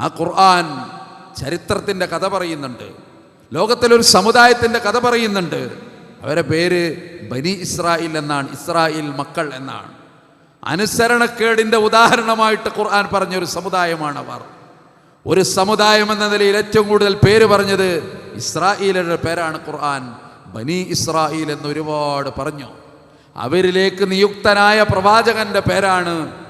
ആ ഖുർആൻ ചരിത്രത്തിന്റെ കഥ പറയുന്നുണ്ട്. ലോകത്തിലൊരു സമുദായത്തിന്റെ കഥ പറയുന്നുണ്ട്. അവരെ പേര് ബനി ഇസ്രായേൽ എന്നാണ് ഇസ്രായേൽ മക്കൾ എന്നാണ്. അനുസരണക്കേടിന്റെ ഉദാഹരണമായിട്ട് ഖുർആൻ പറഞ്ഞൊരു സമുദായമാണ് അവർ ഒരു സമുദായം എന്ന നിലയിൽ ഏറ്റവും കൂടുതൽ പേര് പറഞ്ഞത് ഇസ്രായേലുടെ പേരാണ് ഖുർആൻ. ബനി ഇസ്രായേൽ എന്ന് ഒരുപാട് പറഞ്ഞു. അവരിലേക്ക് നിയുക്തനായ പ്രവാചകന്റെ പേരാണ്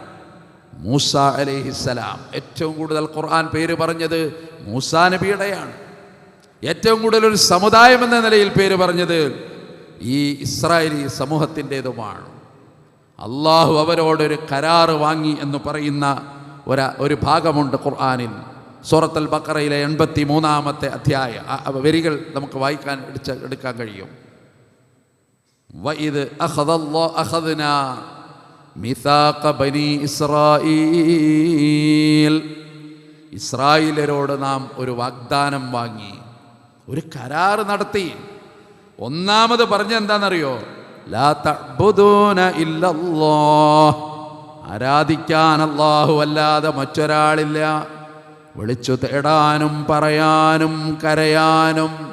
മൂസ അലേഹിസ്സലാം ഏറ്റവും കൂടുതൽ ഖുർആൻ പേര് പറഞ്ഞത് മൂസാ നബിയുടെയാണ്. ഏറ്റവും കൂടുതൽ ഒരു സമുദായം എന്ന നിലയിൽ പേര് പറഞ്ഞത് ഈ ഇസ്രായേലി സമൂഹത്തിന്റേതുമാണ്. അള്ളാഹു അവരോടൊരു കരാറ് വാങ്ങി എന്ന് പറയുന്ന ഒരു ഒരു ഭാഗമുണ്ട് ഖുർആാനിൽ. സൂറത്തൽ ബക്കറയിലെ എൺപത്തി മൂന്നാമത്തെ അധ്യായ വരികൾ നമുക്ക് വായിക്കാൻ എടുക്കാൻ കഴിയും. മിതാഖ ബനി ഇസ്രായേൽ. ഇസ്രായേലരോട് നാം ഒരു വാഗ്ദാനം വാങ്ങി ഒരു കരാർ നടത്തി. ഒന്നാമത് പറഞ്ഞെന്താണെന്നറിയോ ആരാധിക്കാൻ അല്ലാഹു അല്ലാതെ മറ്റൊരാളില്ല. വിളിച്ചു തേടാനും പറയാനും കരയാനും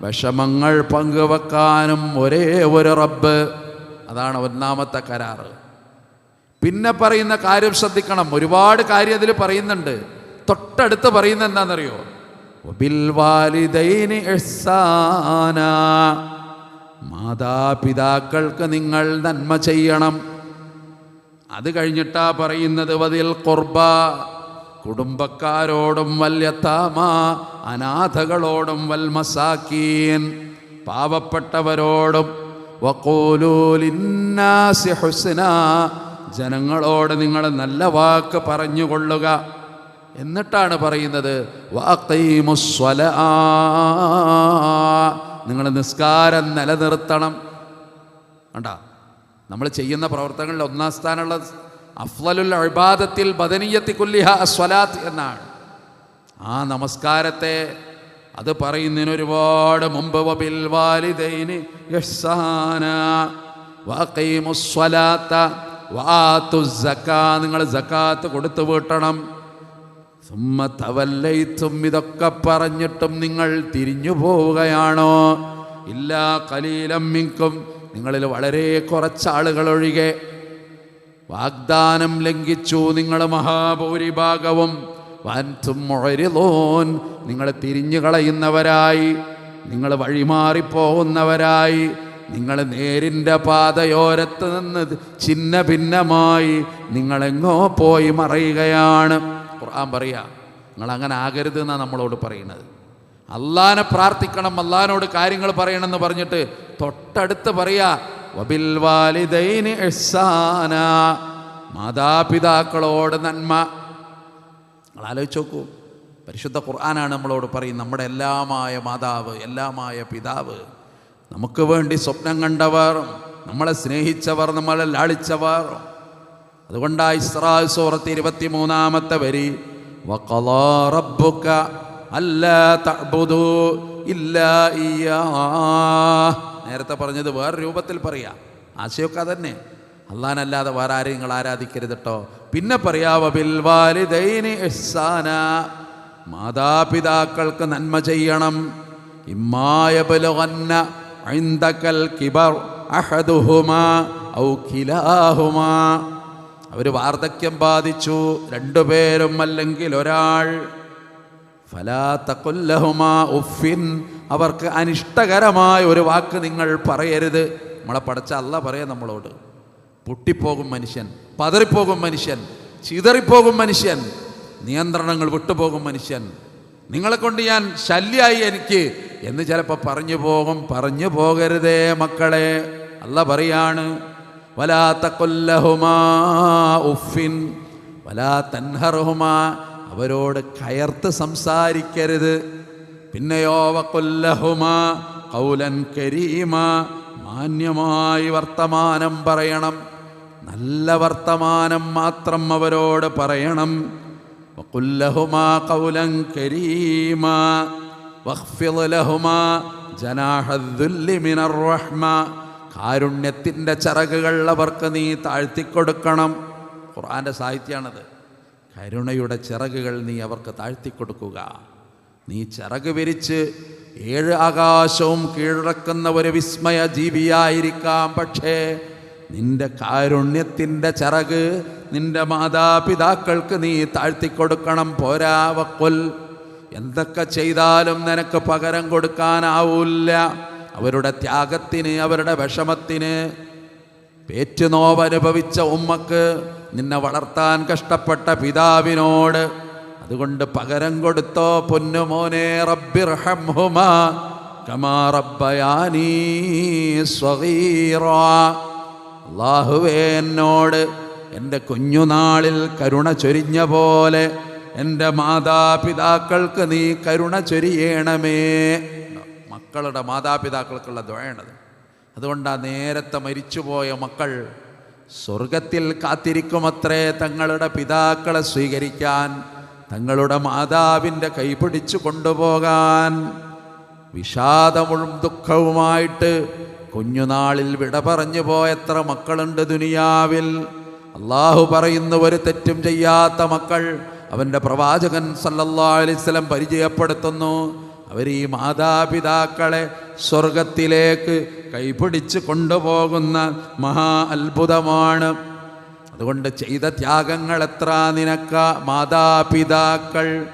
വിഷമങ്ങൾ പങ്കുവെക്കാനും ഒരേ ഒരു റബ്ബ്. അതാണ് ഒന്നാമത്തെ കരാറ്. പിന്നെ പറയുന്ന കാര്യം ശ്രദ്ധിക്കണം. ഒരുപാട് കാര്യം അതിൽ പറയുന്നുണ്ട്. തൊട്ടടുത്ത് പറയുന്ന എന്താണെന്നറിയോ? മാതാപിതാക്കൾക്ക് നിങ്ങൾ നന്മ ചെയ്യണം. അത് കഴിഞ്ഞിട്ടാ പറയുന്നത് വതിൽ കുർബ കുടുംബക്കാരോടും വല്യത്താമ അനാഥകളോടും വൽമസാക്കീൻ പാവപ്പെട്ടവരോടും വഖൂലൂലിന്നാസി ഹുസ്ന. ജനങ്ങളോട് നിങ്ങൾ നല്ല വാക്ക് പറഞ്ഞുകൊള്ളുക. എന്നിട്ടാണ് പറയുന്നത്. നിങ്ങൾ നിസ്കാരം നിലനിർത്തണം. കണ്ട? നമ്മൾ ചെയ്യുന്ന പ്രവർത്തനങ്ങളിൽ ഒന്നാം സ്ഥാനമുള്ള അഫ്ലലുൽ അഴിബാദത്തിൽ ബദനീയത്തി കുല്ലിഹ സ്വലാത്ത് എന്നാണ്. ആ നമസ്കാരത്തെ അത് പറയുന്നതിന് ഒരുപാട് മുമ്പ് വബിൽ വാലിദൈനി ഇഹ്സാന വആത്തുസ് സക്കാ നിങ്ങൾ സക്കാത്ത് കൊടുത്തു വീട്ടണം. സുമ്മ തവല്ലയിത്തും ഇതൊക്കെ പറഞ്ഞിട്ടും നിങ്ങൾ തിരിഞ്ഞു പോവുകയാണോ? ഇല്ല കലീലം മിങ്കും നിങ്ങളിൽ വളരെ കുറച്ചാളുകൾ ഒഴികെ വാഗ്ദാനം ലംഘിച്ചു നിങ്ങൾ മഹാഭൂരിഭാഗവും. വാൻതും മുഴരിലോൻ നിങ്ങൾ തിരിഞ്ഞു കളയുന്നവരായി നിങ്ങൾ വഴിമാറിപ്പോകുന്നവരായി നിങ്ങൾ നേരിന്റെ പാതയോരത്ത് നിന്ന് ചിന്ന ഭിന്നമായി നിങ്ങളെങ്ങോ പോയി മറയുകയാണ്. ഖുർആൻ പറയാ നിങ്ങൾ അങ്ങനെ ആകരുത് എന്നാണ് നമ്മളോട് പറയുന്നത്. അള്ളാനെ പ്രാർത്ഥിക്കണം അള്ളഹാനോട് കാര്യങ്ങൾ പറയണമെന്ന് പറഞ്ഞിട്ട് തൊട്ടടുത്ത് പറയാ വബിൽ മാതാപിതാക്കളോട് നന്മ. നിങ്ങൾ ആലോചിച്ച് നോക്കൂ പരിശുദ്ധ ഖുർആനാണ് നമ്മളോട് പറയും നമ്മുടെ എല്ലാമായ മാതാവ് എല്ലാമായ പിതാവ്. നമുക്ക് വേണ്ടി സ്വപ്നം കണ്ടവർ നമ്മളെ സ്നേഹിച്ചവർ നമ്മളെ ലാളിച്ചവർ. അതുകൊണ്ടാണ് ഇസ്രാ സൂറത്ത് ഇരുപത്തി മൂന്നാമത്തെ വരി നേരത്തെ പറഞ്ഞത് വേറെ രൂപത്തിൽ പറയാ. ആശയൊക്കെ അതന്നെ. അള്ളാനല്ലാതെ വേറെ ആരെയും നിങ്ങൾ ആരാധിക്കരുത് കേട്ടോ പിന്നെ പറയാവ മാതാപിതാക്കൾക്ക് നന്മ ചെയ്യണം. ഇമ്മായ ഐന്ദകൽ കിബർ അഹദുഹുമാ ഔ കിലാഹുമാ അവർ വാർദ്ധക്യം ബാധിച്ചു. രണ്ടുപേരും അല്ലെങ്കിൽ ഒരാൾ. ഫലാ തഖുല്ലഹുമാ ഉഫിൻ അവർക്ക് അനിഷ്ടകരമായ ഒരു വാക്ക് നിങ്ങൾ പറയരുത്. നമ്മളെ പഠിച്ച അല്ല പറയാം നമ്മളോട്. പൊട്ടിപ്പോകും മനുഷ്യൻ പതറിപ്പോകും മനുഷ്യൻ ചിതറിപ്പോകും മനുഷ്യൻ നിയന്ത്രണങ്ങൾ വിട്ടുപോകും മനുഷ്യൻ. നിങ്ങളെ കൊണ്ട് ഞാൻ ശല്യായി എനിക്ക്. എന്ന് ചിലപ്പോൾ പറഞ്ഞു പോകും. പറഞ്ഞു പോകരുതേ മക്കളെ. അല്ല പറയാണ് വലാത്ത കൊല്ലഹുമാ ഉഫിൻ വലാ തൻഹർഹുമാ അവരോട് കയർത്ത് സംസാരിക്കരുത്. പിന്നെയോ വക്കൊല്ലഹുമാ കൗലൻ കരീമ. മാന്യമായി വർത്തമാനം പറയണം. നല്ല വർത്തമാനം മാത്രം അവരോട് പറയണം. വക്കുല്ലഹുമാ കൗലൻ കരീമ വഖ്ഫിദ് ലഹുമാ ജനാഹദ്ദുല്ലി മിനർ റഹ്മ കാരുണ്യത്തിന്റെ ചിറകുകൾ അവർക്ക് നീ താഴ്ത്തിക്കൊടുക്കണം. ഖുർആന്റെ സാഹിത്യമാണത്. കരുണയുടെ ചിറകുകൾ നീ അവർക്ക് താഴ്ത്തിക്കൊടുക്കുക. നീ ചിറക് വിരിച്ച് ഏഴ് ആകാശവും കീഴടക്കുന്ന ഒരു വിസ്മയ ജീവിയായിരിക്കാം പക്ഷേ നിന്റെ കാരുണ്യത്തിന്റെ ചിറക് നിന്റെ മാതാപിതാക്കൾക്ക് നീ താഴ്ത്തിക്കൊടുക്കണം. പോരാവക്കൊൽ എന്തൊക്കെ ചെയ്താലും നിനക്ക് പകരം കൊടുക്കാനാവൂല്ല. അവരുടെ ത്യാഗത്തിന് അവരുടെ വിഷമത്തിന് പേറ്റുനോവനുഭവിച്ച ഉമ്മക്ക് നിന്നെ വളർത്താൻ കഷ്ടപ്പെട്ട പിതാവിനോട് അതുകൊണ്ട് പകരം കൊടുത്തോ പൊന്നുമോനെ റബ്ബിർഹംഹുമാ കമാ റബ്ബയാനീ സ്വഗീറാ അള്ളാഹുവേ എന്നോട് എന്റെ കുഞ്ഞുനാളിൽ കരുണ ചൊരിഞ്ഞ പോലെ എന്റെ മാതാപിതാക്കൾക്ക് നീ കരുണ ചൊരിയണമേ. മക്കളുടെ മാതാപിതാക്കൾക്കുള്ള ദ്വയണത് അതുകൊണ്ടാണ് നേരത്തെ മരിച്ചുപോയ മക്കൾ സ്വർഗത്തിൽ കാത്തിരിക്കുമത്രേ തങ്ങളുടെ പിതാക്കളെ സ്വീകരിക്കാൻ തങ്ങളുടെ മാതാവിന്റെ കൈപിടിച്ചു കൊണ്ടുപോകാൻ. വിഷാദമുഴും ദുഃഖവുമായിട്ട് കുഞ്ഞുനാളിൽ വിട പറഞ്ഞു പോയത്ര മക്കളുണ്ട് ദുനിയാവിൽ. അള്ളാഹു പറയുന്ന ഒരു തെറ്റും ചെയ്യാത്ത മക്കൾ അവന്റെ പ്രവാചകൻ സല്ലല്ലാ അലിസ്ലം പരിചയപ്പെടുത്തുന്നു. അവർ ഈ മാതാപിതാക്കളെ സ്വർഗത്തിലേക്ക് കൈപിടിച്ച് കൊണ്ടുപോകുന്ന മഹാ അത്ഭുതമാണ്. അതുകൊണ്ട് ചെയ്ത ത്യാഗങ്ങൾ എത്ര നിനക്ക മാതാപിതാക്കൾ?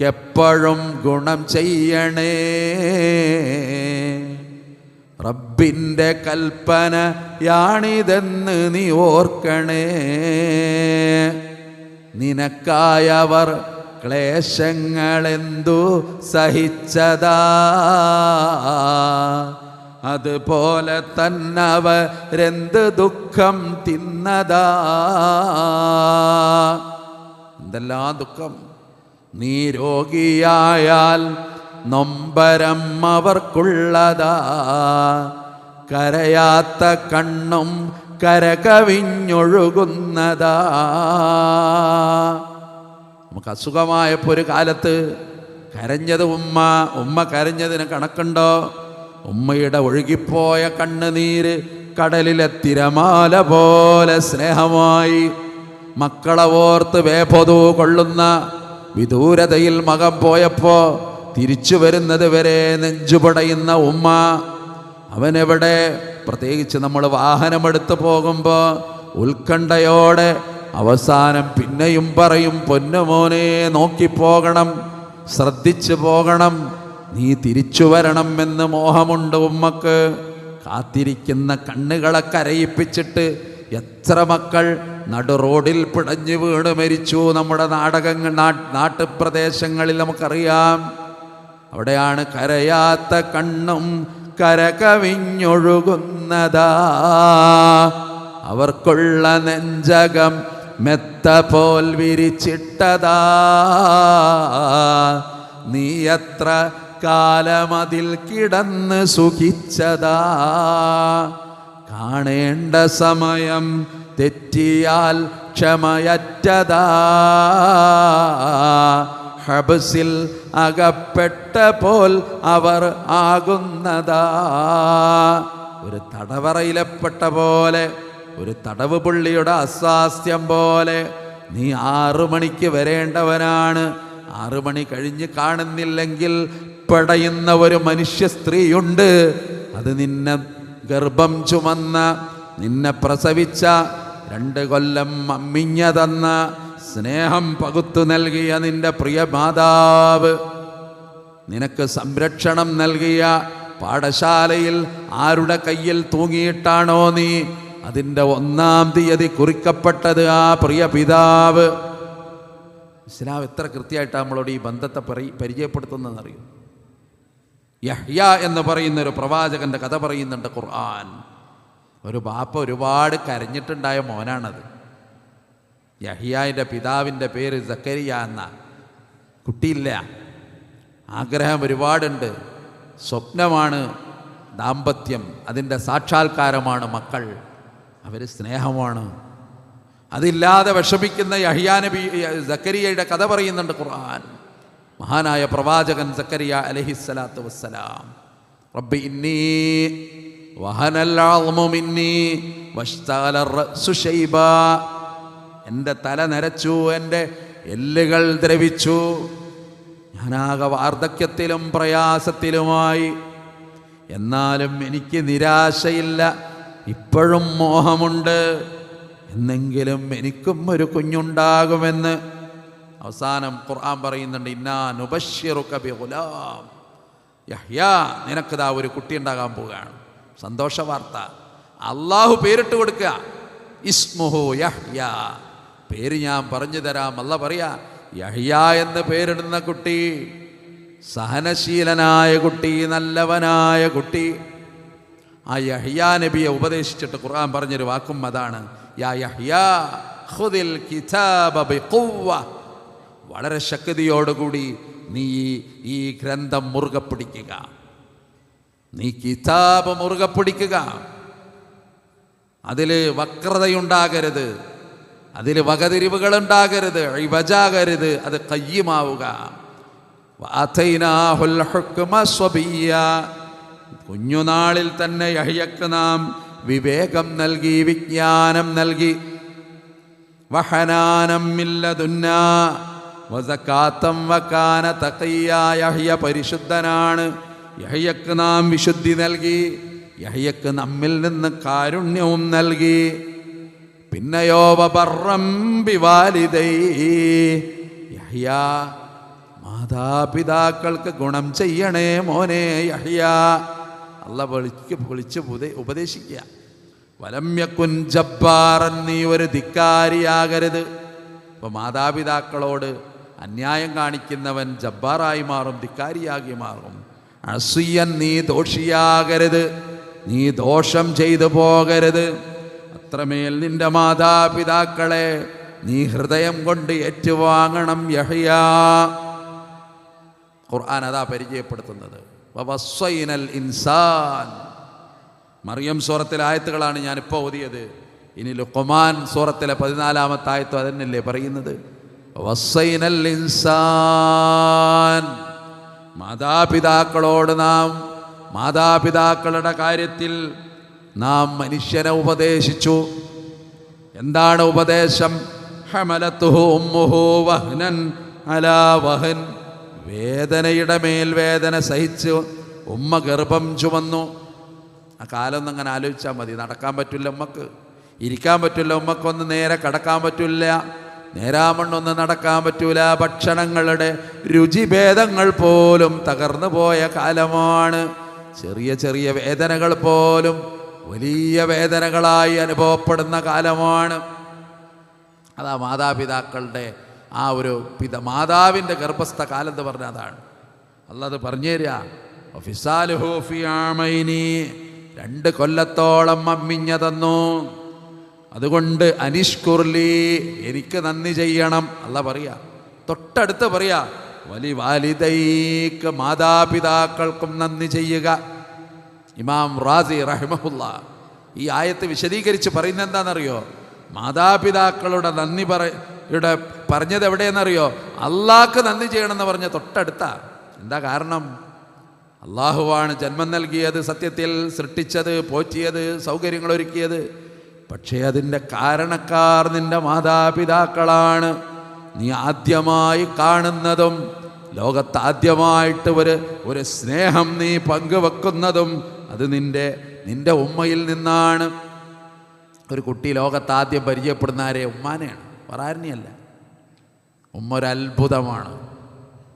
എപ്പോഴും ഗുണം ചെയ്യണേ. റബ്ബിന്റെ കൽപ്പനയാണിതെന്ന് നീ ഓർക്കണേ. നിനക്കായവർ ക്ലേശങ്ങളെന്തു സഹിച്ചതാ? അതുപോലെ തന്നവരെന്ത് ദുഃഖം തിന്നതാ? എന്തെല്ലാം ദുഃഖം? നീ രോഗിയായാൽ നൊമ്പരം അവർക്കുള്ളതാ. കരയാത്ത കണ്ണും കരകവിഞ്ഞൊഴുകുന്നതാ. നമുക്ക് അസുഖമായപ്പോൾ ഒരു കാലത്ത് കരഞ്ഞത് ഉമ്മ. ഉമ്മ കരഞ്ഞതിന് കണക്കുണ്ടോ? ഉമ്മയുടെ ഒഴുകിപ്പോയ കണ്ണുനീര് കടലിലെ തിരമാല പോലെ സ്നേഹമായി മക്കളെ ഓർത്ത് വേപതു കൊള്ളുന്ന വിദൂരതയിൽ മകം പോയപ്പോ തിരിച്ചു വരുന്നത് വരെ നെഞ്ചുപടയുന്ന ഉമ്മ അവനെവിടെ? പ്രത്യേകിച്ച് നമ്മൾ വാഹനമെടുത്ത് പോകുമ്പോൾ ഉത്കണ്ഠയോടെ അവസാനം പിന്നെയും പറയും പൊന്നുമോനെ നോക്കിപ്പോകണം ശ്രദ്ധിച്ചു പോകണം നീ തിരിച്ചു വരണം എന്ന് മോഹമുണ്ട് ഉമ്മക്ക്. കാത്തിരിക്കുന്ന കണ്ണുകളെ കരയിപ്പിച്ചിട്ട് എത്ര മക്കൾ നടു റോഡിൽ പിടഞ്ഞു വീണ് മരിച്ചു. നമ്മുടെ നാടകങ്ങൾ നാട്ടുപ്രദേശങ്ങളിൽ നമുക്കറിയാം. അവിടെയാണ് കരയാത്ത കണ്ണും കരകവിഞ്ഞൊഴുകുന്നതാ. അവർക്കുള്ള നെഞ്ചകം മെത്ത പോൽ വിരിച്ചിട്ടതാ. നീ എത്ര കാലമതിൽ കിടന്ന് സുഖിച്ചതാ. കാണേണ്ട സമയം തെറ്റിയാൽ ക്ഷമയറ്റതാ. ഹബസിൽ അകപ്പെട്ട പോൽ അവർ ആകുന്നതാ. ഒരു തടവറയിലെപ്പെട്ട പോലെ ഒരു തടവ് പുള്ളിയുടെ അസ്വാസ്ഥ്യം പോലെ നീ ആറു മണിക്ക് വരേണ്ടവനാണ്. ആറു മണി കഴിഞ്ഞ് കാണുന്നില്ലെങ്കിൽ പടയുന്ന ഒരു മനുഷ്യ സ്ത്രീയുണ്ട്. അത് നിന്നെ ഗർഭം ചുമന്ന നിന്നെ പ്രസവിച്ച രണ്ട് കൊല്ലം അമ്മിഞ്ഞ തന്ന സ്നേഹം പകുത്തു നൽകിയ നിന്റെ പ്രിയ മാതാവ്. നിനക്ക് സംരക്ഷണം നൽകിയ പാഠശാലയിൽ ആരുടെ കയ്യിൽ തൂങ്ങിയിട്ടാണോ നീ? അതിന്റെ ഒന്നാം തീയതി കുറിക്കപ്പെട്ടത് ആ പ്രിയ പിതാവ്. ഇസ്ലാം എത്ര കൃത്യമായിട്ടാണ് നമ്മളോട് ഈ ബന്ധത്തെ പരി പരിചയപ്പെടുത്തുന്നതെന്നറിയും? യഹ്യ എന്ന് പറയുന്ന ഒരു പ്രവാചകന്റെ കഥ പറയുന്നുണ്ട് ഖുർആൻ. ഒരു ബാപ്പ ഒരുപാട് കരഞ്ഞിട്ടുണ്ടായ മോനാണത്. യഹിയായിന്റെ പിതാവിന്റെ പേര് സക്കരിയ എന്ന കുട്ടിയില്ല. ആഗ്രഹം ഒരുപാടുണ്ട്. സ്വപ്നമാണ് ദാമ്പത്യം. അതിന്റെ സാക്ഷാത്കാരമാണ് മക്കൾ. അവർ സ്നേഹമാണ്. അതില്ലാതെ വിഷമിക്കുന്ന യഹിയാനബി സക്കരിയയുടെ കഥ പറയുന്നുണ്ട് ഖുർആൻ. മഹാനായ പ്രവാചകൻ സക്കരിയ അലഹിസ്സലാത്തു വസ്സലാം. റബ്ബി ഇന്നി വഹനൽ മിന്നി വഷ്താല സുഷൈബ എന്റെ തല നരച്ചു എന്റെ എല്ലുകൾ ദ്രവിച്ചു. ഞാനാകെ വാർദ്ധക്യത്തിലും പ്രയാസത്തിലുമായി. എന്നാലും എനിക്ക് നിരാശയില്ല. ഇപ്പോഴും മോഹമുണ്ട്. എന്നെങ്കിലും എനിക്കും ഒരു കുഞ്ഞുണ്ടാകുമെന്ന് അവസാനം ഖുർആൻ പറയുന്നുണ്ട് ഇന്നാ നുബഷിറു കബി ഗുലാം. യഹ്യാ നിനക്കിതാ ഒരു കുട്ടി ഉണ്ടാകാൻ പോവുകയാണ്. സന്തോഷ വാർത്ത അള്ളാഹു പേരിട്ട് കൊടുക്കുക. ഇസ്മുഹു യഹ്യ. പേര് ഞാൻ പറഞ്ഞു തരാം. അല്ല പറയാ യഹിയ എന്ന് പേരിടുന്ന കുട്ടി സഹനശീലനായ കുട്ടി നല്ലവനായ കുട്ടി. ആ യഹിയ നബിയെ ഉപദേശിച്ചിട്ട് ഖുർആൻ പറഞ്ഞൊരു വാക്കും അതാണ്. വളരെ ശക്തിയോടുകൂടി നീ ഈ ഗ്രന്ഥം മുറുകെ പിടിക്കുക. നീ കിതാബ് മുറുകെ പിടിക്കുക. അതിൽ വക്രതയുണ്ടാകരുത്. അതിൽ വകതിരിവുകൾ ഉണ്ടാകരുത് ഇവജാകരുത് അത് കയ്യുമാവുക. കുഞ്ഞുനാളിൽ തന്നെ യഹ്യക്ക് നാം വിവേകം നൽകി വിജ്ഞാനം നൽകി. വഹനാനം മില്ലതുന്ന. വസക്കാത്തം വക്കാന തഖയ്യ. യഹ്യ പരിശുദ്ധനാണ്. യഹ്യക്ക് നാം വിശുദ്ധി നൽകി. യഹ്യക്ക് നമ്മിൽ നിന്ന് കാരുണ്യവും നൽകി. പിന്നെയോ മാതാപിതാക്കൾക്ക് ഗുണം ചെയ്യണേ മോനെ യഹ്യ. അല്ല വിളിക്ക് വിളിച്ച് ഉപദേ- ഉപദേശിക്കുക. വലമ്യക്കുൻ ജബ്ബാറൻ നീ ഒരു ധിക്കാരിയാകരുത്. ഇപ്പൊ മാതാപിതാക്കളോട് അന്യായം കാണിക്കുന്നവൻ ജബ്ബാറായി മാറും ധിക്കാരിയാകി മാറും. അസുയൻ നീ ദോഷിയാകരുത്. നീ ദോഷം ചെയ്തു പോകരുത്. അത്രമേൽ നിന്റെ മാതാപിതാക്കളെ നീ ഹൃദയം കൊണ്ട് ഏറ്റുവാങ്ങണം യഹ്യാ. ഖുർആൻ അതാ പരിചയപ്പെടുത്തുന്നത്. ഇൻസാൻ. മറിയം സൂറത്തിലെ ആയത്തുകളാണ് ഞാൻ ഇപ്പോൾ ഓതിയത്. ഇനി ലുഖ്മാൻ സൂറത്തിലെ പതിനാലാമത്തെ ആയത്തും അതെന്നല്ലേ പറയുന്നത്? ഇൻസാൻ. മാതാപിതാക്കളോട് നാം മാതാപിതാക്കളുടെ കാര്യത്തിൽ നാം മനുഷ്യനെ ഉപദേശിച്ചു. എന്താണ് ഉപദേശം? വേദനയുടെ മേൽ വേദന സഹിച്ച് ഉമ്മ ഗർഭം ചുമന്നു. ആ കാലമൊന്നും അങ്ങനെ ആലോചിച്ചാൽ മതി. നടക്കാൻ പറ്റില്ല ഉമ്മക്ക്. ഇരിക്കാൻ പറ്റില്ല ഉമ്മക്കൊന്ന് നേരെ കടക്കാൻ പറ്റില്ല. നേരാമണ്ണൊന്നും നടക്കാൻ പറ്റൂല. ഭക്ഷണങ്ങളുടെ രുചിഭേദങ്ങൾ പോലും തകർന്നു പോയ കാലമാണ്. ചെറിയ ചെറിയ വേദനകൾ പോലും വലിയ വേദനകളായി അനുഭവപ്പെടുന്ന കാലമാണ്. അതാ മാതാപിതാക്കളുടെ ആ ഒരു പിത മാതാവിന്റെ ഗർഭസ്ഥ കാലം എന്ന് പറഞ്ഞ അതാണ് അല്ലത് പറഞ്ഞുതരാമൈനി. രണ്ട് കൊല്ലത്തോളം അമ്മിഞ്ഞ തന്നു. അതുകൊണ്ട് അനിഷ്കുർലി എനിക്ക് നന്ദി ചെയ്യണം. അല്ല പറയാ. തൊട്ടടുത്ത് പറയാ വലി വാലിതൈക്ക് മാതാപിതാക്കൾക്കും നന്ദി ചെയ്യുക. ഇമാം റാസി റഹിമഹുല്ല ഈ ആയത്ത് വിശദീകരിച്ച് പറയുന്നത് എന്താണെന്നറിയോ? മാതാപിതാക്കളുടെ നന്ദി പറയുടെ പറഞ്ഞത് എവിടെയെന്നറിയോ? അള്ളാഹ്ക്ക് നന്ദി ചെയ്യണമെന്ന് പറഞ്ഞ തൊട്ടടുത്ത എന്താ കാരണം? അള്ളാഹുവാണ് ജന്മം നൽകിയത് സത്യത്തിൽ സൃഷ്ടിച്ചത് പോറ്റിയത് സൗകര്യങ്ങൾ ഒരുക്കിയത്. പക്ഷേ അതിന്റെ കാരണക്കാർ നിന്റെ മാതാപിതാക്കളാണ്. നീ ആദ്യമായി കാണുന്നതും ലോകത്താദ്യമായിട്ട് ഒരു ഒരു സ്നേഹം നീ പങ്കുവെക്കുന്നതും അത് നിന്റെ നിന്റെ ഉമ്മയിൽ നിന്നാണ്. ഒരു കുട്ടി ലോകത്താദ്യം പരിചയപ്പെടുന്ന ആരെ ഉമ്മാനെയാണ് പറയാരനെയല്ല ഉമ്മ ഒരു അത്ഭുതമാണ്.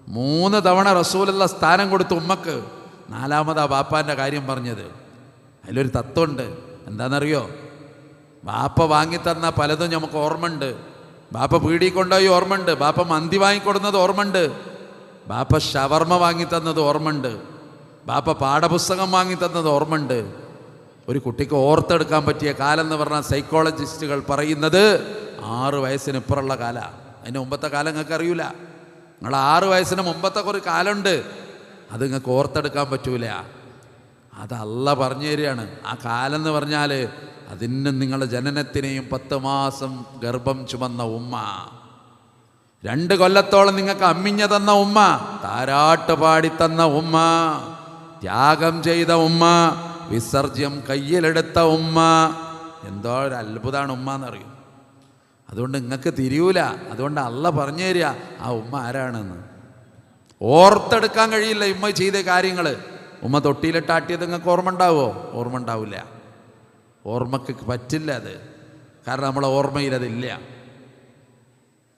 മൂന്ന് തവണ റസൂലുള്ള സ്ഥാനം കൊടുത്തു ഉമ്മക്ക് നാലാമതാ ബാപ്പാന്റെ കാര്യം പറഞ്ഞത്. അതിലൊരു തത്വമുണ്ട്. എന്താണെന്നറിയോ? ബാപ്പ വാങ്ങിത്തന്ന പലതും നമുക്ക് ഓർമ്മയുണ്ട്. ബാപ്പ പീടി കൊണ്ടുപോയി ഓർമ്മയുണ്ട്. ബാപ്പ മന്തി വാങ്ങിക്കൊടുന്നത് ഓർമ്മയുണ്ട്. ബാപ്പ ഷവർമ വാങ്ങിത്തന്നത് ഓർമ്മയുണ്ട്. ബാപ്പ പാഠപുസ്തകം വാങ്ങി തന്നത് ഓർമ്മയുണ്ട്. ഒരു കുട്ടിക്ക് ഓർത്തെടുക്കാൻ പറ്റിയ കാലം എന്ന് പറഞ്ഞാൽ സൈക്കോളജിസ്റ്റുകൾ പറയുന്നത് ആറ് വയസ്സിന് ഇപ്പുറമുള്ള കാല. അതിന് മുമ്പത്തെ കാലം നിങ്ങൾക്ക് അറിയൂല. നിങ്ങൾ ആറ് വയസ്സിന് മുമ്പത്തെ ഒരു കാലമുണ്ട്. അത് നിങ്ങൾക്ക് ഓർത്തെടുക്കാൻ പറ്റൂല. അതല്ല പറഞ്ഞു തരികയാണ്. ആ കാലം എന്ന് പറഞ്ഞാൽ അതിന് നിങ്ങളുടെ ജനനത്തിനെയും പത്ത് മാസം ഗർഭം ചുമന്ന ഉമ്മ. രണ്ട് കൊല്ലത്തോളം നിങ്ങൾക്ക് അമ്മിഞ്ഞ തന്ന ഉമ്മ. താരാട്ട് പാടി തന്ന ഉമ്മ. ത്യാഗം ചെയ്ത ഉമ്മ വിസർജ്യം കയ്യിലെടുത്ത ഉമ്മ. എന്തോ ഒരു അത്ഭുതമാണ് ഉമ്മ എന്നറിയും അതുകൊണ്ട് നിങ്ങൾക്ക് തിരിയൂല. അതുകൊണ്ട് അല്ല പറഞ്ഞു തരിക ആ ഉമ്മ ആരാണെന്ന്. ഓർത്തെടുക്കാൻ കഴിയില്ല ഉമ്മ ചെയ്ത കാര്യങ്ങൾ ഉമ്മ തൊട്ടിയിലിട്ടാട്ടിയത് നിങ്ങൾക്ക് ഓർമ്മ ഉണ്ടാവുമോ ഓർമ്മ ഉണ്ടാവില്ല. ഓർമ്മക്ക് പറ്റില്ല അത്. കാരണം നമ്മളെ ഓർമ്മയിൽ അതില്ല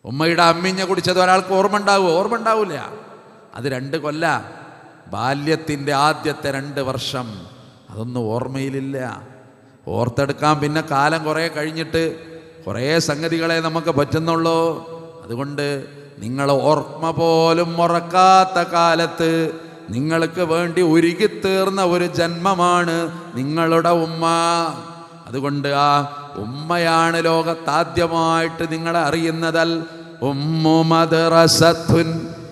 ഉമ്മയുടെ അമ്മിഞ്ഞ കുടിച്ചത് ഒരാൾക്ക് ഓർമ്മ ഉണ്ടാവുമോ ഓർമ്മ ഉണ്ടാവില്ല. അത് രണ്ട് കൊല്ല. ബാല്യത്തിന്റെ ആദ്യത്തെ രണ്ട് വർഷം അതൊന്നും ഓർമ്മയിലില്ല. ഓർത്തെടുക്കാൻ പിന്നെ കാലം കുറേ കഴിഞ്ഞിട്ട് കുറേ സംഗതികളെ നമുക്ക് പറ്റുന്നുള്ളൂ. അതുകൊണ്ട് നിങ്ങൾ ഓർമ്മ പോലും മറക്കാത്ത കാലത്ത് നിങ്ങൾക്ക് വേണ്ടി ഉരുകിത്തീർന്ന ഒരു ജന്മമാണ് നിങ്ങളുടെ ഉമ്മ. അതുകൊണ്ട് ആ ഉമ്മയാണ് ലോകത്താദ്യമായിട്ട് നിങ്ങളെ അറിയുന്നതൽ. ഉമ്മു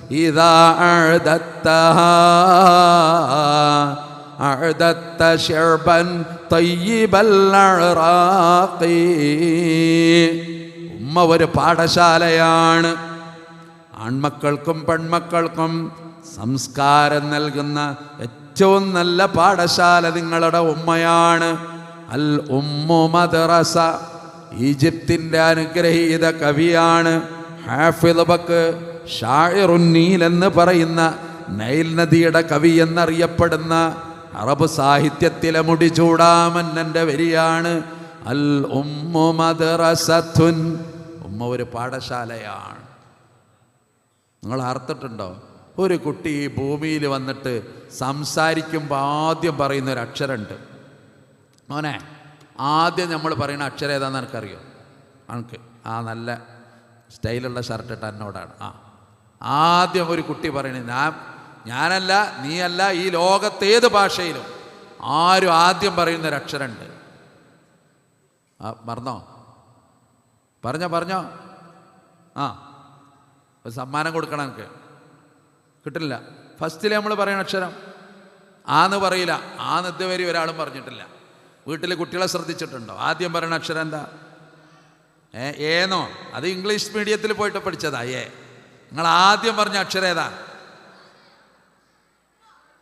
മദ്റസത്തുൻ ഇതാ أعددت شعبا طيب الأعراق ഉമ്മ ഒരു പാഠശാലയാണ് ആൺമക്കൾക്കും പെൺമക്കൾക്കും സംസ്കാരം നൽകുന്ന ഏറ്റവും നല്ല പാഠശാല നിങ്ങളുടെ ഉമ്മയാണ് അൽ ഉമ്മു മദ്റസ ഈജിപ്തിൻ്റെ അനുഗ്രഹീത കവിയാണ് ഹാഫിദ് ബക്ക് ഷായറുന്നീൽ എന്ന് പറയുന്ന നൈൽ നദിയുടെ കവി എന്നറിയപ്പെടുന്ന അറബ് സാഹിത്യത്തിലെ മുടി ചൂടാമന്നന്റെ വരിയാണ്. അൽ ഉമ്മു മദ്റസത്തുൻ. ഉമ്മ ഒരു പാഠശാലയാണ്. നിങ്ങൾ അർത്തിട്ടുണ്ടോ ഒരു കുട്ടി ഈ ഭൂമിയിൽ വന്നിട്ട് സംസാരിക്കുമ്പോൾ ആദ്യം പറയുന്ന ഒരു അക്ഷരമുണ്ട്. മോനെ ആദ്യം നമ്മൾ പറയുന്ന അക്ഷരം ഏതാണെന്ന് എനിക്കറിയോ? എനിക്ക് ആ നല്ല സ്റ്റൈലുള്ള ഷർട്ട് ഇട്ട എന്നോടാണ്. ആ. ആദ്യം ഒരു കുട്ടി പറയണേ ഞാൻ ഞാനല്ല നീയല്ല ഈ ലോകത്തേത് ഭാഷയിലും ആരും ആദ്യം പറയുന്ന ഒരു അക്ഷരമുണ്ട്. ആ മറന്നോ പറഞ്ഞോ പറഞ്ഞോ? ആ ഒരു സമ്മാനം കൊടുക്കണം എനിക്ക് കിട്ടില്ല. ഫസ്റ്റിലെ നമ്മൾ പറയണ അക്ഷരം ആന്ന് പറയില്ല ആന്ന് ഇതുവരെ ഒരാളും പറഞ്ഞിട്ടില്ല. വീട്ടിൽ കുട്ടികളെ ശ്രദ്ധിച്ചിട്ടുണ്ടോ? ആദ്യം പറയുന്ന അക്ഷരം എന്താ? ഏ ഏനോ അത് ഇംഗ്ലീഷ് മീഡിയത്തിൽ പോയിട്ട് പഠിച്ചതാ ഏ. നിങ്ങൾ ആദ്യം പറഞ്ഞ അക്ഷരം ഏതാ?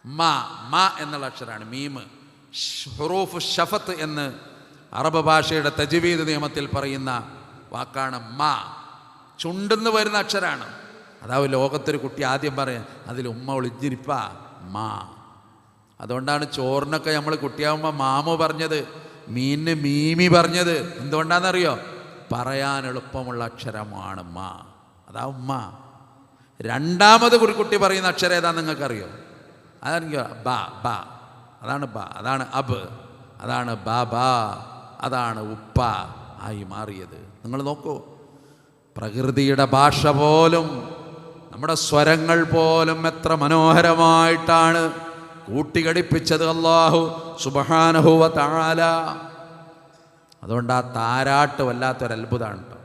മാ മാ എന്നുള്ള അക്ഷരമാണ് മീമ്. ഹുറൂഫ് ഷഫത്ത് എന്ന് അറബ് ഭാഷയുടെ തജ്വീദ് നിയമത്തിൽ പറയുന്ന വാക്കാണ് മാ. ചുണ്ടെന്ന് വരുന്ന അക്ഷരമാണ് അതാവും ലോകത്തൊരു കുട്ടി ആദ്യം പറയാം അതിൽ ഉമ്മ ഒളിഞ്ഞിരിപ്പ മാ. അതുകൊണ്ടാണ് ചോറിനൊക്കെ നമ്മൾ കുട്ടിയാവുമ്പോൾ മാമു പറഞ്ഞത് മീനിന് മീമി പറഞ്ഞത്. എന്തുകൊണ്ടാണെന്നറിയോ പറയാൻ എളുപ്പമുള്ള അക്ഷരമാണ് മാ. അതാ ഉമ്മ. രണ്ടാമത് കുറിക്കുട്ടി കുട്ടി പറയുന്ന അക്ഷരം ഏതാ നിങ്ങൾക്കറിയോ? അതാണ് ബ ബ. അതാണ് ബ അതാണ് അബ്. അതാണ് ബാബ അതാണ് ഉപ്പ ആയി മാറിയത്. നിങ്ങൾ നോക്കൂ. പ്രകൃതിയുടെ ഭാഷ പോലും നമ്മുടെ സ്വരങ്ങൾ പോലും എത്ര മനോഹരമായിട്ടാണ് കൂട്ടിഘടിപ്പിച്ചത് അള്ളാഹു സുബഹാനഹുവ താല അതുകൊണ്ട് ആ താരാട്ട് വല്ലാത്തൊരു അത്ഭുതമാണ് കേട്ടോ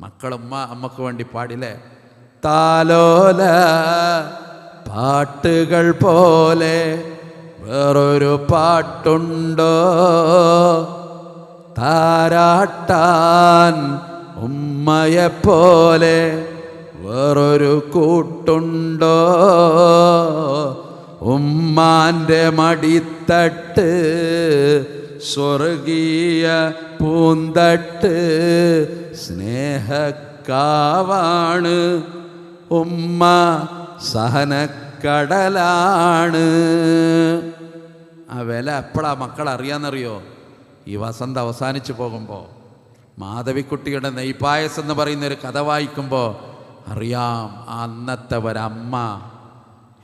മക്കളുമ്മ അമ്മയ്ക്ക് വേണ്ടി പാടില്ലേ? താലോല പാട്ടുകൾ പോലെ വേറൊരു പാട്ടുണ്ടോ? താരാട്ടാൻ ഉമ്മയെപ്പോലെ വേറൊരു കൂട്ടുണ്ടോ? ഉമ്മാന്റെ മടിത്തട്ട് സ്വർഗീയ പൂന്തട്ട് സ്നേഹക്കാവാണ് ഉമ്മ സഹനക്കടലാണ്. ആ വില എപ്പോഴാ മക്കൾ അറിയാന്നറിയോ? ഈ വസന്ത അവസാനിച്ചു പോകുമ്പോൾ മാധവിക്കുട്ടിയുടെ നെയ്പായസ് എന്ന് പറയുന്ന ഒരു കഥ വായിക്കുമ്പോൾ അറിയാം അന്നത്തെ ഒരമ്മ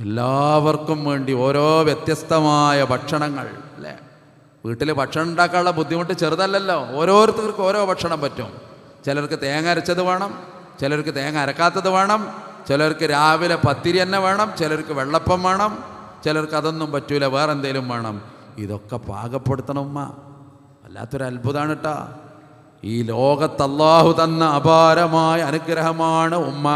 എല്ലാവർക്കും വേണ്ടി ഓരോ വ്യത്യസ്തമായ ഭക്ഷണങ്ങൾ അല്ലേ? വീട്ടിൽ ഭക്ഷണം ഉണ്ടാക്കാനുള്ള ബുദ്ധിമുട്ട് ചെറുതല്ലല്ലോ. ഓരോരുത്തർക്കും ഓരോ ഭക്ഷണം പറ്റും. ചിലർക്ക് തേങ്ങ അരച്ചത് വേണം ചിലർക്ക് തേങ്ങ അരക്കാത്തത് വേണം ചിലർക്ക് രാവിലെ പത്തിരി തന്നെ വേണം ചിലർക്ക് വെള്ളപ്പം വേണം ചിലർക്ക് അതൊന്നും പറ്റൂല വേറെ എന്തെങ്കിലും വേണം. ഇതൊക്കെ പാകപ്പെടുത്തണം ഉമ്മ. വല്ലാത്തൊരു അത്ഭുതമാണ് കേട്ടാ ഈ ലോകത്ത് തന്ന അപാരമായ അനുഗ്രഹമാണ് ഉമ്മ.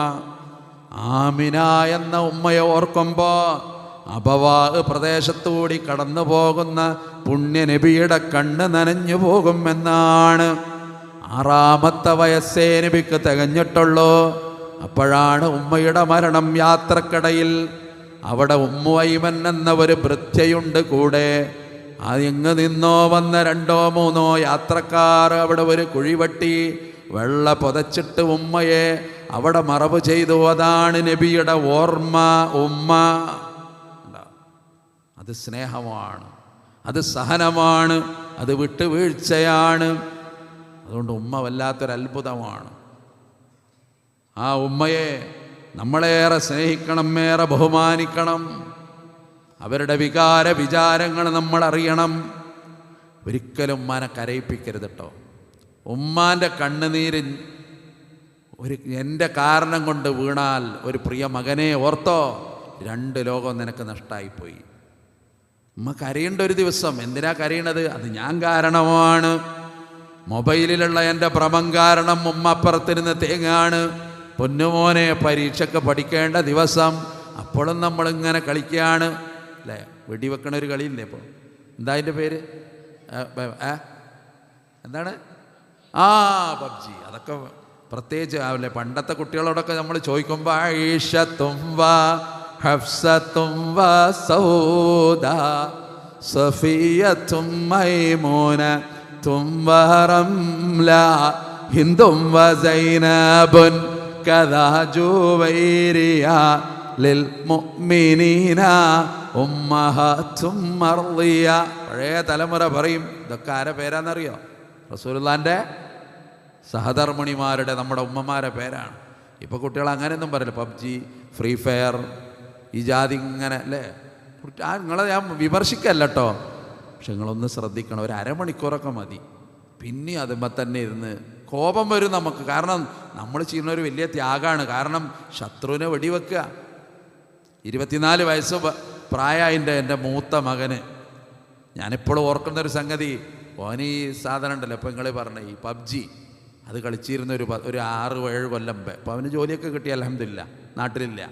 ആമിന എന്ന ഉമ്മയെ ഓർക്കുമ്പോൾ അപവാ പ്രദേശത്തുകൂടി കടന്നു പോകുന്ന പുണ്യനബിയുടെ കണ്ണ് നനഞ്ഞു പോകുമെന്നാണ് ആറാമത്തെ വയസ്സേ നബിക്ക് തികഞ്ഞിട്ടുള്ളൂ. അപ്പോഴാണ് ഉമ്മയുടെ മരണം യാത്രക്കിടയിൽ. അവിടെ ഉമ്മുവൈമൻ എന്ന ഒരു വൃത്യയുണ്ട് കൂടെ. അത് എങ്ങ് നിന്നോ വന്ന രണ്ടോ മൂന്നോ യാത്രക്കാർ അവിടെ ഒരു കുഴിവെട്ടി വെള്ള പുതച്ചിട്ട് ഉമ്മയെ അവിടെ മറവ് ചെയ്തു. അതാണ് നബിയുടെ ഓർമ്മ ഉമ്മ? അത് സ്നേഹമാണ് അത് സഹനമാണ് അത് വിട്ടുവീഴ്ചയാണ്. അതുകൊണ്ട് ഉമ്മ വല്ലാത്തൊരു അത്ഭുതമാണ് ആ ഉമ്മയെ നമ്മളേറെ സ്നേഹിക്കണം ഏറെ ബഹുമാനിക്കണം. അവരുടെ വികാര വിചാരങ്ങൾ നമ്മൾ അറിയണം ഒരിക്കലും ഉമ്മാനെ കരയിപ്പിക്കരുത് കേട്ടോ ഉമ്മാന്റെ കണ്ണുനീര് ഒരു എന്റെ കാരണം കൊണ്ട് വീണാൽ ഒരു പ്രിയ മകനെ ഓർത്തോ രണ്ട് ലോകം നിനക്ക് നഷ്ടമായിപ്പോയി ഉമ്മ കരയേണ്ട ഒരു ദിവസം എന്തിനാ കരയണത്? അത് ഞാൻ കാരണമാണ്. മൊബൈലിലുള്ള എന്റെ ഭ്രമം കാരണം ഉമ്മ അപ്പുറത്തിരുന്ന് തേങ്ങാണ്. പൊന്നുമോനെ പരീക്ഷയ്ക്ക് പഠിക്കേണ്ട ദിവസം അപ്പോഴും നമ്മളിങ്ങനെ കളിക്കുകയാണ്. അല്ലേ? വെടിവെക്കണ ഒരു കളിയില്ലേ ഇപ്പോൾ എന്താ അതിന്റെ പേര്? എന്താണ്? ആ പബ്ജി. അതൊക്കെ പ്രത്യേകിച്ച് ആവില്ലേ പണ്ടത്തെ കുട്ടികളോടൊക്കെ നമ്മൾ ചോദിക്കുമ്പോൾ ആയിഷ തുംബ ഹഫ്സ തുംബ സൗദ സഫിയ തുമ്മൈമൂന തുംബ റംല ഹിന്ദും വസൈനബുൻ കഥാ ജുവൈരിയ ലിൽ മുഅ്മിനീന ഉമ്മഹാത്തും മർളിയ പഴയ തലമുറ പറയും ഇതൊക്കെ ആരെ പേരാന്നറിയോ? റസൂലുള്ളാന്റെ സഹധർമ്മിണിമാരുടെ നമ്മുടെ ഉമ്മമാരെ പേരാണ്. ഇപ്പോൾ കുട്ടികൾ അങ്ങനെയൊന്നും പറയില്ല. പബ്ജി ഫ്രീ ഫയർ ഈ ജാതി ഇങ്ങനെ അല്ലേ? ആ നിങ്ങളെ ഞാൻ വിമർശിക്കല്ല കേട്ടോ പക്ഷെ നിങ്ങളൊന്ന് ശ്രദ്ധിക്കണം ഒരു അരമണിക്കൂറൊക്കെ മതി. പിന്നെ അതുമ്പോൾ തന്നെ ഇരുന്ന് കോപം വരും നമുക്ക്. കാരണം നമ്മൾ ചെയ്യുന്ന ഒരു വലിയ ത്യാഗമാണ് കാരണം ശത്രുവിനെ വെടിവെക്കുക. ഇരുപത്തിനാല് വയസ്സ് പ- പ്രായമായിന്റെ എന്റെ മൂത്ത മകന്. ഞാനിപ്പോഴും ഓർക്കുന്ന ഒരു സംഗതി ഓൻ സാധനം ഉണ്ടല്ലോ ഇപ്പം നിങ്ങൾ പറഞ്ഞ ഈ പബ്ജി. അത് കളിച്ചിരുന്ന ഒരു ഒരു ആറ് ഏഴ് കൊല്ലം പേ അപ്പോൾ അവന് ജോലിയൊക്കെ കിട്ടി അലഹമില്ല നാട്ടിലില്ല.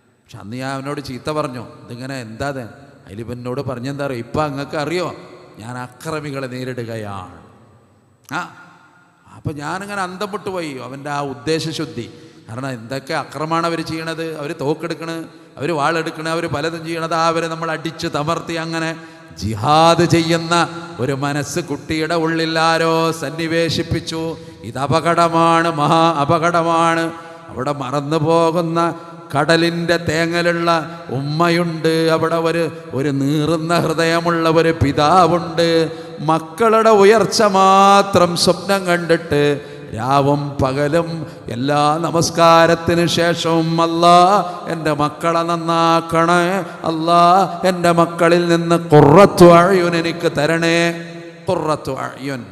പക്ഷെ അന്ന് ഞാൻ അവനോട് ചീത്ത പറഞ്ഞു. ഇതിങ്ങനെ എന്താ അത് അതിലിപ്പം എന്നോട് പറഞ്ഞെന്താ അറിയോ? ഇപ്പം അങ്ങക്ക് അറിയോ? ഞാൻ അക്രമികളെ നേരിടുകയാണ്. ആ അപ്പം ഞാനിങ്ങനെ അന്തം വിട്ടു പോയി. അവന്റെ ആ ഉദ്ദേശശുദ്ധി. കാരണം എന്തൊക്കെ അക്രമമാണ് അവർ ചെയ്യണത്? അവർ തോക്കെടുക്കണ് അവർ വാളെടുക്കണ് അവർ പലതും ചെയ്യണത്. അവരെ നമ്മൾ അടിച്ച് തമർത്തി അങ്ങനെ ജിഹാദ് ചെയ്യുന്ന ഒരു മനസ്സ് കുട്ടിയുടെ ഉള്ളിൽ ആരോ സന്നിവേശിപ്പിച്ചു. ഇത് അപകടമാണ് മഹാ അപകടമാണ്. അവിടെ മറന്നു പോകുന്ന കടലിന്റെ തേങ്ങലുള്ള ഉമ്മയുണ്ട്. അവിടെ ഒരു ഒരു നീറുന്ന ഹൃദയമുള്ള ഒരു പിതാവുണ്ട്. മക്കളുടെ ഉയർച്ച മാത്രം സ്വപ്നം കണ്ടിട്ട് രാവും പകലും എല്ലാ നമസ്കാരത്തിന് ശേഷവും അല്ലാ എന്റെ മക്കളെ നന്നാക്കണേ അല്ലാ എന്റെ മക്കളിൽ നിന്ന് കുറത്തു അഴയുൻ എനിക്ക് തരണേ. കുറത്തു അഴയുൻ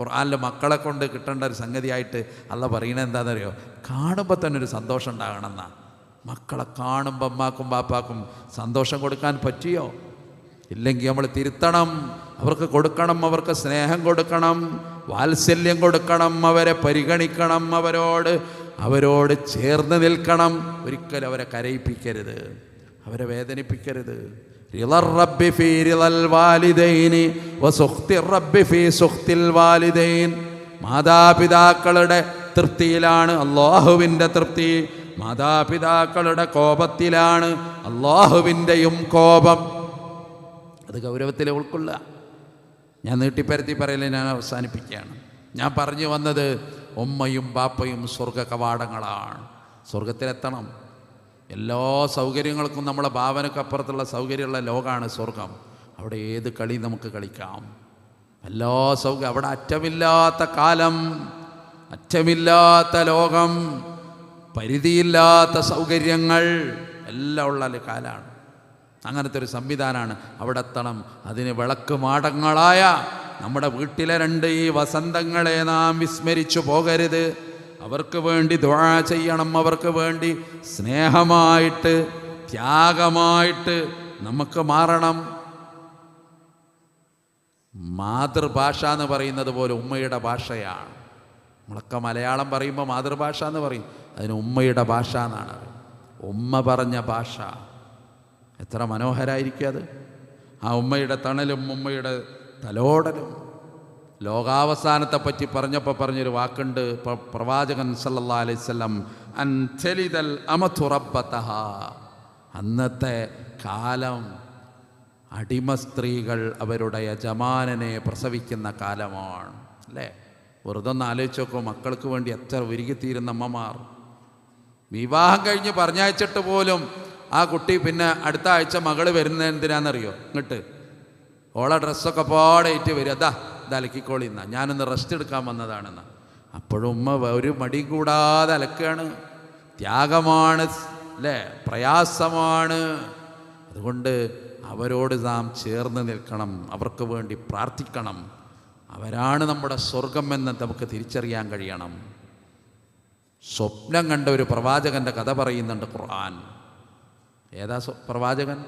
ഖുർആാനിൽ മക്കളെ കൊണ്ട് കിട്ടേണ്ട ഒരു സംഗതിയായിട്ട് അല്ല പറയുന്നത് എന്താണെന്നറിയോ? കാണുമ്പോൾ തന്നെ ഒരു സന്തോഷം ഉണ്ടാകണമെന്നാ മക്കളെ കാണുമ്പോൾ അമ്മാക്കും ബാപ്പാക്കും സന്തോഷം കൊടുക്കാൻ പറ്റിയോ? ഇല്ലെങ്കിൽ നമ്മൾ തിരുത്തണം. അവർക്ക് കൊടുക്കണം അവർക്ക് സ്നേഹം കൊടുക്കണം വാത്സല്യം കൊടുക്കണം അവരെ പരിഗണിക്കണം അവരോട് അവരോട് ചേർന്ന് നിൽക്കണം. ഒരിക്കലും അവരെ കരയിപ്പിക്കരുത്. അവരെ വേദനിപ്പിക്കരുത്. മാതാപിതാക്കളുടെ തൃപ്തിയിലാണ് അള്ളാഹുവിന്റെ തൃപ്തി. മാതാപിതാക്കളുടെ കോപത്തിലാണ് അള്ളാഹുവിന്റെയും കോപം. അത് ഗൗരവത്തിൽ ഉൾക്കൊള്ളുക. ഞാൻ നീട്ടിപ്പരത്തി പറയലേ ഞാൻ അവസാനിപ്പിക്കുകയാണ്. ഞാൻ പറഞ്ഞു വന്നത് ഉമ്മയും ബാപ്പയും സ്വർഗ കവാടങ്ങളാണ്. സ്വർഗത്തിലെത്തണം എല്ലാ സൗകര്യങ്ങൾക്കും നമ്മളെ ഭാവനക്കപ്പുറത്തുള്ള സൗകര്യമുള്ള ലോകമാണ് സ്വർഗം അവിടെ ഏത് കളി നമുക്ക് കളിക്കാം? എല്ലാ സൗകര്യം അവിടെ അറ്റമില്ലാത്ത കാലം അറ്റമില്ലാത്ത ലോകം പരിധിയില്ലാത്ത സൗകര്യങ്ങൾ എല്ലാം ഉള്ള കാലമാണ് അങ്ങനത്തെ ഒരു സംവിധാനമാണ് അവിടെ എത്തണം അതിന് വിളക്ക് മാടങ്ങളായ നമ്മുടെ വീട്ടിലെ രണ്ട് ഈ വസന്തങ്ങളെ നാം വിസ്മരിച്ചു പോകരുത്. അവർക്ക് വേണ്ടി ദുആ ചെയ്യണം അവർക്ക് വേണ്ടി സ്നേഹമായിട്ട് ത്യാഗമായിട്ട് നമുക്ക് മാറണം. മാതൃഭാഷ എന്ന് പറയുന്നത് പോലെ ഉമ്മയുടെ ഭാഷയാണ്. നമ്മളൊക്കെ മലയാളം പറയുമ്പോൾ മാതൃഭാഷ എന്ന് പറയും. അതിന് ഉമ്മയുടെ ഭാഷ എന്നാണ് ഉമ്മ പറഞ്ഞ ഭാഷ. എത്ര മനോഹരായിരിക്കും അത്. ആ ഉമ്മയുടെ തണലും ഉമ്മയുടെ തലോടലും. ലോകാവസാനത്തെ പറ്റി പറഞ്ഞപ്പോൾ പറഞ്ഞൊരു വാക്കുണ്ട് പ്ര- പ്രവാചകൻ സല്ലാ അലൈഹി വസല്ലം അൻ തെലിതൽ അമതുറബത്തഹ അന്നത്തെ കാലം അടിമ സ്ത്രീകൾ അവരുടെ യജമാനനെ പ്രസവിക്കുന്ന കാലമാണ് അല്ലേ? വെറുതെ ഒന്ന് ആലോചിച്ച് നോക്കൂ മക്കൾക്ക് വേണ്ടി എത്ര ഒരുങ്ങിത്തീരുന്ന അമ്മമാർ. വിവാഹം കഴിഞ്ഞ് പറഞ്ഞയച്ചിട്ട് പോലും ആ കുട്ടി പിന്നെ അടുത്ത ആഴ്ച മകൾ വരുന്നത് എന്തിനാണെന്നറിയോ ഇങ്ങോട്ട്. ഓളെ ഡ്രസ്സൊക്കെ പാടേറ്റ് വരും. അതാ ഇത് അലക്കിക്കോളി എന്നാ. ഞാനൊന്ന് റെസ്റ്റ് എടുക്കാൻ വന്നതാണെന്ന്. അപ്പോഴും ഉമ്മ ഒരു മടി കൂടാതെ അലക്കുകയാണ് ത്യാഗമാണ് അല്ലേ? പ്രയാസമാണ്. അതുകൊണ്ട് അവരോട് നാം ചേർന്ന് നിൽക്കണം. അവർക്ക് വേണ്ടി പ്രാർത്ഥിക്കണം. അവരാണ് നമ്മുടെ സ്വർഗം എന്ന് നമുക്ക് തിരിച്ചറിയാൻ കഴിയണം. സ്വപ്നം കണ്ട ഒരു പ്രവാചകന്റെ കഥ പറയുന്നുണ്ട് ഖുർആൻ. ഏതാ സ്വ- പ്രവാചകൻ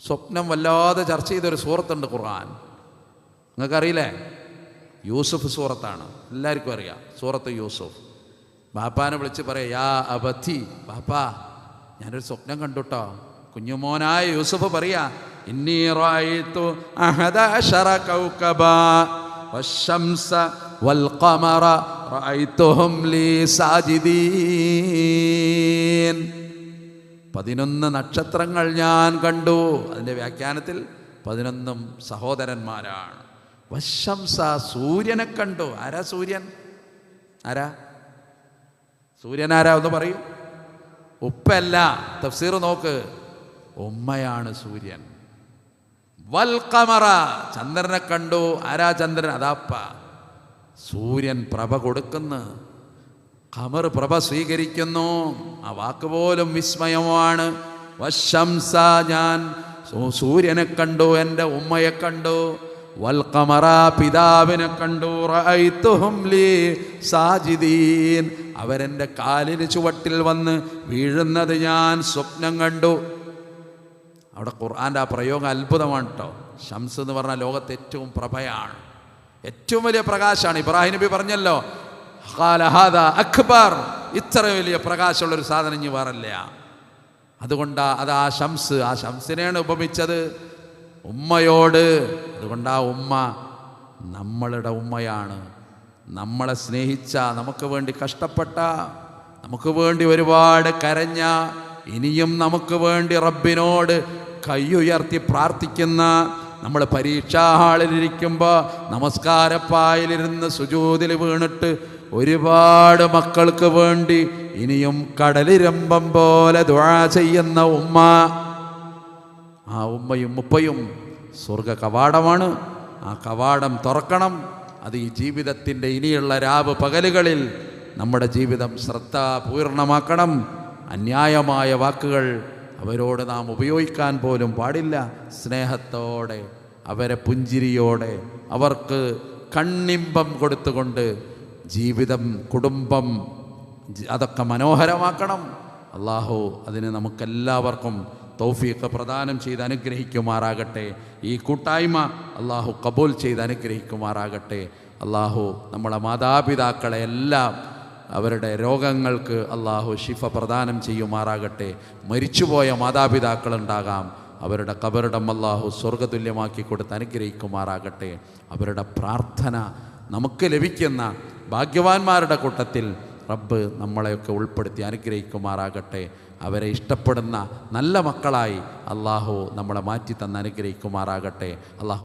സ്വപ്നം വല്ലാതെ ചർച്ച ചെയ്തൊരു സൂറത്തുണ്ട് ഖുർആൻ നിങ്ങൾക്കറിയില്ലേ യൂസുഫ് സൂറത്താണ് എല്ലാവർക്കും അറിയാം സൂറത്ത് യൂസുഫ് ബാപ്പാനെ വിളിച്ച് പറയാ യാ അബദ്ധി ബാപ്പാ ഞാനൊരു സ്വപ്നം കണ്ടുട്ടോ കുഞ്ഞുമോനായ യൂസുഫ് പറയാ ഇന്നി റഅയ്തു അഹദ അശറ കൗകബാ والشمس والقمر رأيتهم لي ساجدين പതിനൊന്ന് നക്ഷത്രങ്ങൾ ഞാൻ കണ്ടു. അതിന്റെ വ്യാഖ്യാനത്തിൽ പതിനൊന്നും സഹോദരന്മാരാണ്. വശംസ സൂര്യനെ കണ്ടു. ആരാ സൂര്യൻ? ആരാ? സൂര്യൻ ആരാ ഒന്ന് പറയും. ഉപ്പല്ല തഫ്സീർ നോക്ക്. ഉമ്മയാണ് സൂര്യൻ. വൽക്കമറ ചന്ദ്രനെ കണ്ടു. ആരാ ചന്ദ്രൻ? അതാപ്പ. സൂര്യൻ പ്രഭ കൊടുക്കുന്നു. ഖമർ പ്രഭ സ്വീകരിക്കുന്നു. ആ വാക്ക് പോലും വിസ്മയമാണ്. വശംസ ഞാൻ സൂര്യനെ കണ്ടു എന്റെ ഉമ്മയെ കണ്ടു. വൽക്കമറ പിതാവിനെ കണ്ടു. സാജിദീൻ. അവരെന്റെ കാലിന് ചുവട്ടിൽ വന്ന് വീഴുന്നത് ഞാൻ സ്വപ്നം കണ്ടു. അവിടെ ഖുർആന്റെ ആ പ്രയോഗം അത്ഭുതമാണ് കേട്ടോ ഷംസ് എന്ന് പറഞ്ഞാൽ ലോകത്തെ ഏറ്റവും പ്രഭയാണ്. ഏറ്റവും വലിയ പ്രകാശമാണ്. ഇബ്രാഹിം നബി പറഞ്ഞല്ലോ "ഖാല ഹാദാ അക്ബർ. ഇത്ര വലിയ പ്രകാശമുള്ളൊരു സാധനം ഇനി വേറല്ല. അതുകൊണ്ട് അത് ആ ഷംസ്. ആ ഷംസിനെയാണ് ഉപമിച്ചത്. ഉമ്മയോട്. അതുകൊണ്ട് ആ ഉമ്മ നമ്മളുടെ ഉമ്മയാണ്. നമ്മളെ സ്നേഹിച്ച നമുക്ക് വേണ്ടി കഷ്ടപ്പെട്ട നമുക്ക് വേണ്ടി ഒരുപാട് കരഞ്ഞ ഇനിയും നമുക്ക് വേണ്ടി റബ്ബിനോട് കൈയുയർത്തി പ്രാർത്ഥിക്കുന്ന നമ്മൾ പരീക്ഷാ ഹാളിലിരിക്കുമ്പോൾ നമസ്കാരപ്പായിലിരുന്ന് സുജൂതിൽ വീണിട്ട് ഒരുപാട് മക്കൾക്ക് വേണ്ടി ഇനിയും കടലിരമ്പം പോലെ ദുഴ ചെയ്യുന്ന ഉമ്മ. ആ ഉമ്മയും ഉപ്പയും സ്വർഗ കവാടമാണ്. ആ കവാടം തുറക്കണം. അത് ഈ ജീവിതത്തിന്റെ ഇനിയുള്ള രാവ് പകലുകളിൽ നമ്മുടെ ജീവിതം ശ്രദ്ധാപൂർണമാക്കണം. അന്യായമായ വാക്കുകൾ അവരോട് നാം ഉപയോഗിക്കാൻ പോലും പാടില്ല. സ്നേഹത്തോടെ അവരെ പുഞ്ചിരിയോടെ അവർക്ക് കണ്ണിമ്പം കൊടുത്തുകൊണ്ട് ജീവിതം കുടുംബം അതൊക്കെ മനോഹരമാക്കണം. അള്ളാഹു അതിന് നമുക്കെല്ലാവർക്കും തൗഫീഖ് പ്രദാനം ചെയ്ത് അനുഗ്രഹിക്കുമാറാകട്ടെ. ഈ കൂട്ടായ്മ അള്ളാഹു കബൂൽ ചെയ്ത് അനുഗ്രഹിക്കുമാറാകട്ടെ. അള്ളാഹു നമ്മളെ മാതാപിതാക്കളെ എല്ലാം അവരുടെ രോഗങ്ങൾക്ക് അള്ളാഹു ഷിഫ പ്രദാനം ചെയ്യുമാറാകട്ടെ. മരിച്ചുപോയ മാതാപിതാക്കളുണ്ടാകാം. അവരുടെ കബറിടം അള്ളാഹു സ്വർഗതുല്യമാക്കി കൊടുത്ത് അനുഗ്രഹിക്കുമാറാകട്ടെ. അവരുടെ പ്രാർത്ഥന നമുക്ക് ലഭിക്കുന്ന ഭാഗ്യവാന്മാരുടെ കൂട്ടത്തിൽ റബ്ബ് നമ്മളെയൊക്കെ ഉൾപ്പെടുത്തി അനുഗ്രഹിക്കുമാറാകട്ടെ. അവരെ ഇഷ്ടപ്പെടുന്ന നല്ല മക്കളായി അള്ളാഹു നമ്മളെ മാറ്റി തന്ന് അനുഗ്രഹിക്കുമാറാകട്ടെ. അള്ളാഹു